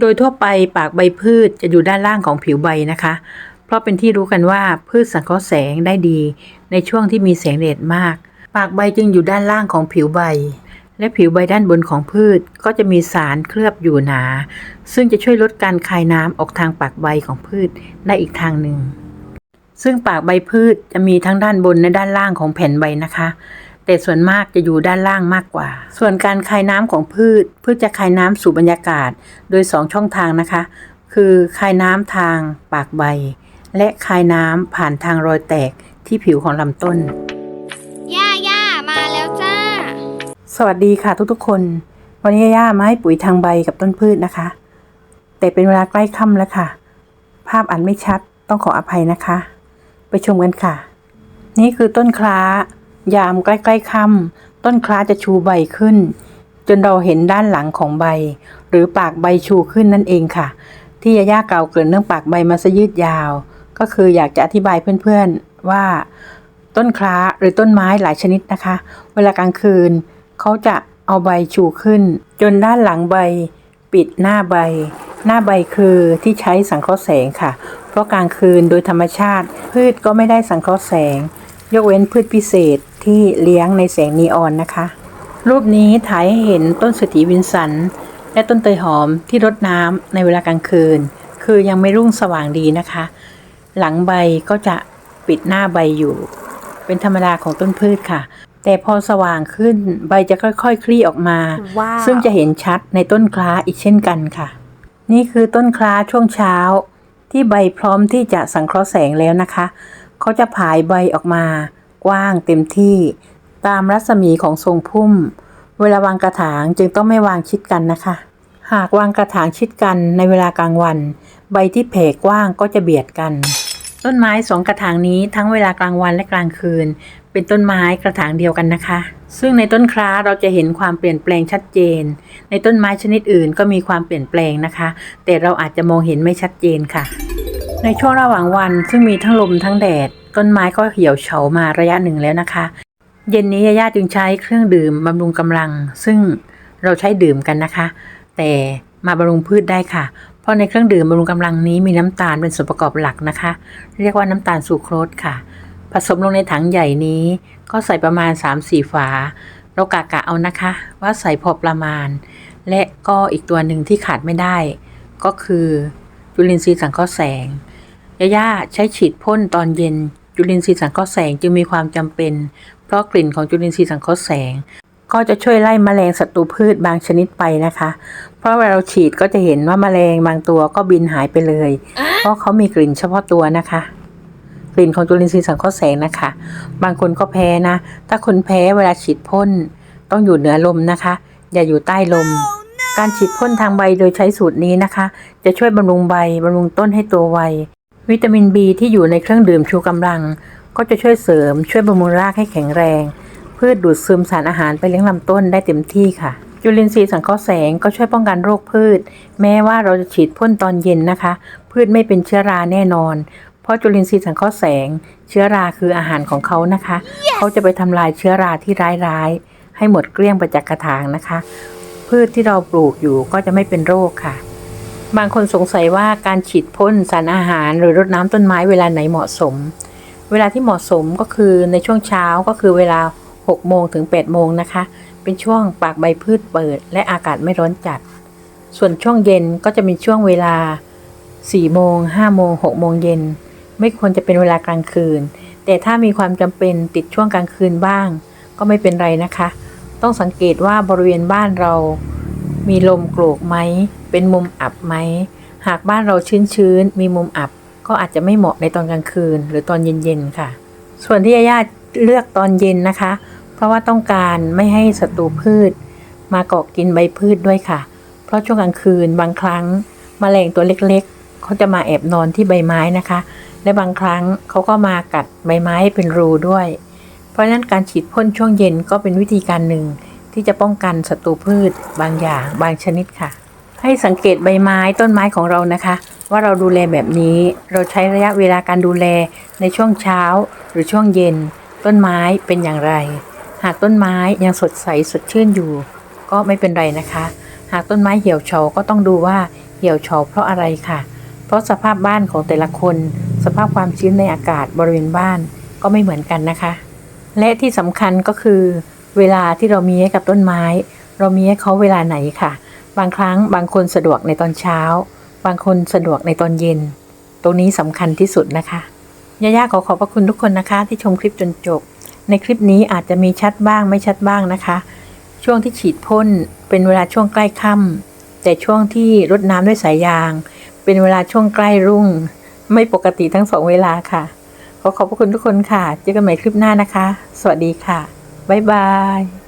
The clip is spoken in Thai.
โดยทั่วไปปากใบพืชจะอยู่ด้านล่างของผิวใบนะคะ เพราะเป็นที่รู้กันว่าพืชสังเคราะห์แสงได้ดี ในช่วงที่มีแสงแดดมาก ปากใบจึงอยู่ด้านล่างของผิวใบ และผิวใบด้านบนของพืชก็จะมีสารเคลือบอยู่หนา ซึ่งจะช่วยลดการคายน้ำออกทางปากใบของพืชได้อีกทางหนึ่งซึ่งปากใบพืชจะมีทั้งด้านบนและด้านล่างของแผ่นใบนะคะ แต่ส่วนมากจะอยู่ด้านล่างมากกว่า ส่วนการคายน้ำของพืช พืชจะคายน้ำสู่บรรยากาศ โดย 2 ช่องทางนะคะ คือคายน้ำทางปากใบ และคายน้ำผ่านทางรอยแตกที่ผิวของลำต้น ย่าย่ามาแล้วจ้า สวัสดีค่ะทุกๆคน วันนี้ย่ามาให้ปุ๋ยทางใบกับต้นพืชนะคะ แต่เป็นเวลาใกล้ค่ำแล้วค่ะ ภาพอันไม่ชัดต้องขออภัยนะคะ ไปชมกันค่ะ นี่คือต้นคล้า ยามใกล้ๆค่ำต้นคล้าจะชูใบขึ้น จนเราเห็นด้านหลังของใบ หรือปากใบชูขึ้นนั่นเองค่ะ ที่ยาย่ากล่าเกริ่นเรื่องปากใบมาซะยืดยาว ก็คืออยากจะอธิบายเพื่อนๆว่า ต้นคล้าหรือต้นไม้หลายชนิดนะคะ เวลากลางคืนเขาจะเอาใบชูขึ้น จนด้านหลังใบ ปิดหน้าใบ หน้าใบคือที่ใช้สังเคราะห์แสงค่ะ เพราะกลางคืนโดยธรรมชาติ พืชก็ไม่ได้สังเคราะห์แสง ยกเว้นพืชพิเศษ ที่เลี้ยงในแสงนีออนนะคะ รูปนี้ถ่ายให้เห็นต้นสตีวินสัน และต้นเตยหอมที่รดน้ำในเวลากลางคืน คือยังไม่รุ่งสว่างดีนะคะ หลังใบก็จะปิดหน้าใบอยู่ เป็นธรรมดาของต้นพืชค่ะ แต่พอสว่างขึ้นใบจะค่อยๆคลี่ออกมาว้าวซึ่งจะเห็นชัดในต้นคล้าอีกเช่นกันค่ะ นี่คือต้นคล้าช่วงเช้า ที่ใบพร้อมที่จะสังเคราะห์แสงแล้วนะคะ เขาจะผายใบออกมา กว้างเต็มที่ ตามรัศมีของทรงพุ่ม เวลาวางกระถางจึงต้องไม่วางชิดกันนะคะ หากวางกระถางชิดกันในเวลากลางวัน ใบที่แผ่กว้างก็จะเบียดกัน ต้นไม้สองกระถางนี้ทั้งเวลากลางวันและกลางคืน เป็นต้นไม้กระถางเดียวกันนะคะ ซึ่งในต้นคล้าเราจะเห็นความเปลี่ยนแปลงชัดเจน ในต้นไม้ชนิดอื่นก็มีความเปลี่ยนแปลงนะคะ แต่เราอาจจะมองเห็นไม่ชัดเจนค่ะในช่วงระหว่างวันซึ่งมีทั้งลมทั้งแดด ต้นไม้ก็เหี่ยวเฉามาระยะหนึ่งแล้วนะคะ เย็นนี้ยาย่าจึงใช้เครื่องดื่มบำรุงกำลัง ซึ่งเราใช้ดื่มกันนะคะ แต่มาบำรุงพืชได้ค่ะ เพราะในเครื่องดื่มบำรุงกำลังนี้มีน้ำตาลเป็นส่วนประกอบหลักนะคะ เรียกว่าน้ำตาลซูโครสค่ะ ผสมลงในถังใหญ่นี้ ก็ใส่ประมาณ 3-4 ฝา เรากะกะเอานะคะ ว่าใส่พอประมาณ และก็อีกตัวหนึ่งที่ขาดไม่ได้ ก็คือจุลินทรีย์สังเคราะห์แสงยาย่าใช้ฉีดพ่นตอนเย็น จุลินทรีย์สังเคราะห์แสงจึงมีความจำเป็น เพราะกลิ่นของจุลินทรีย์สังเคราะห์แสง ก็จะช่วยไล่แมลงศัตรูพืชบางชนิดไปนะคะ เพราะเวลาเราฉีดก็จะเห็นว่าแมลงบางตัวก็บินหายไปเลย เพราะเขามีกลิ่นเฉพาะตัวนะคะกลิ่นของจุลินทรีย์สังเคราะห์แสงนะคะ บางคนก็แพ้นะ ถ้าคนแพ้เวลาฉีดพ่นต้องอยู่เหนือลมนะคะ อย่าอยู่ใต้ลม การฉีดพ่นทางใบโดยใช้สูตรนี้นะคะ จะช่วยบำรุงใบบำรุงต้นให้โตไว วิตามิน B ที่อยู่ในเครื่องดื่มชูกำลัง ก็จะช่วยเสริมช่วยบำรุงรากให้แข็งแรง พืชดูดซึมสารอาหารไปเลี้ยงลำต้นได้เต็มที่ค่ะ จุลินทรีย์สังเคราะห์แสงก็ช่วยป้องกันโรคพืช แม้ว่าเราจะฉีดพ่นตอนเย็นนะคะ พืชไม่เป็นเชื้อราแน่นอน เพราะจุลินทรีย์สังเคราะห์แสง เชื้อราคืออาหารของเขานะคะเขาจะไปทำลายเชื้อราที่ร้ายๆให้หมดเกลี้ยงไปจากกระถางนะคะ พืชที่เราปลูกอยู่ก็จะไม่เป็นโรคค่ะ บางคนสงสัยว่าการฉีดพ่นสารอาหารหรือรดน้ำต้นไม้เวลาไหนเหมาะสม เวลาที่เหมาะสมก็คือในช่วงเช้าก็คือเวลา 6 โมงถึง 8 โมงนะคะ เป็นช่วงปากใบพืชเปิด และอากาศไม่ร้อนจัด ส่วนช่วงเย็นก็จะมีช่วงเวลา 4 โมง 5 โมง 6 โมงเย็น ไม่ควรจะเป็นเวลากลางคืน แต่ถ้ามีความจำเป็นติดช่วงกลางคืนบ้าง ก็ไม่เป็นไรนะคะ ต้องสังเกตว่าบริเวณบ้านเรา มีลมโกรกไหม เป็นมุมอับไหม หากบ้านเราชื้นๆ มีมุมอับ ก็อาจจะไม่เหมาะในตอนกลางคืน หรือตอนเย็นๆ ค่ะ ส่วนที่ยาย่าเลือกตอนเย็นนะคะ เพราะว่าต้องการไม่ให้ศัตรูพืช มาเกาะกินใบพืชด้วยค่ะ เพราะช่วงกลางคืนบางครั้งมแมลงตัวเล็กๆ เขาจะมาแอบนอนที่ใบไม้นะคะ และบางครั้งเขาก็มากัดใบไม้เป็นรูด้วย เพราะฉะนั้นการฉีดพ่นช่วงเย็นก็เป็นวิธีการหนึ่ง ที่จะป้องกันศัตรูพืชบางอย่างบางชนิดค่ะ ให้สังเกตใบไม้ต้นไม้ของเรานะคะ ว่าเราดูแลแบบนี้เราใช้ระยะเวลาการดูแลในช่วงเช้า หรือช่วงเย็น ต้นไม้เป็นอย่างไร หากต้นไม้ยังสดใสสดชื่นอยู่ ก็ไม่เป็นไรนะคะ หากต้นไม้เหี่ยวเฉาก็ต้องดูว่าเหี่ยวเฉาเพราะอะไรค่ะ เพราะสภาพบ้านของแต่ละคน สภาพความชื้นในอากาศบริเวณบ้านก็ไม่เหมือนกันนะคะ และที่สำคัญก็คือ เวลาที่เรามีให้กับต้นไม้ เรามีให้เขาเวลาไหนค่ะ บางครั้งบางคนสะดวกในตอนเช้า บางคนสะดวกในตอนเย็น ตรงนี้สำคัญที่สุดนะคะย่าๆขอขอบพระคุณทุกคนนะคะ ที่ชมคลิปจนจบ ในคลิปนี้อาจจะมีชัดบ้างไม่ชัดบ้างนะคะ ช่วงที่ฉีดพ่นเป็นเวลาช่วงใกล้ค่ำแต่ช่วงที่รดน้ำด้วยสายยาง เป็นเวลาช่วงใกล้รุ่ง ไม่ปกติทั้งสองเวลาค่ะ ขอขอบพระคุณทุกคนค่ะ เจอกันใหม่คลิปหน้านะคะ สวัสดีค่ะ Bye-bye!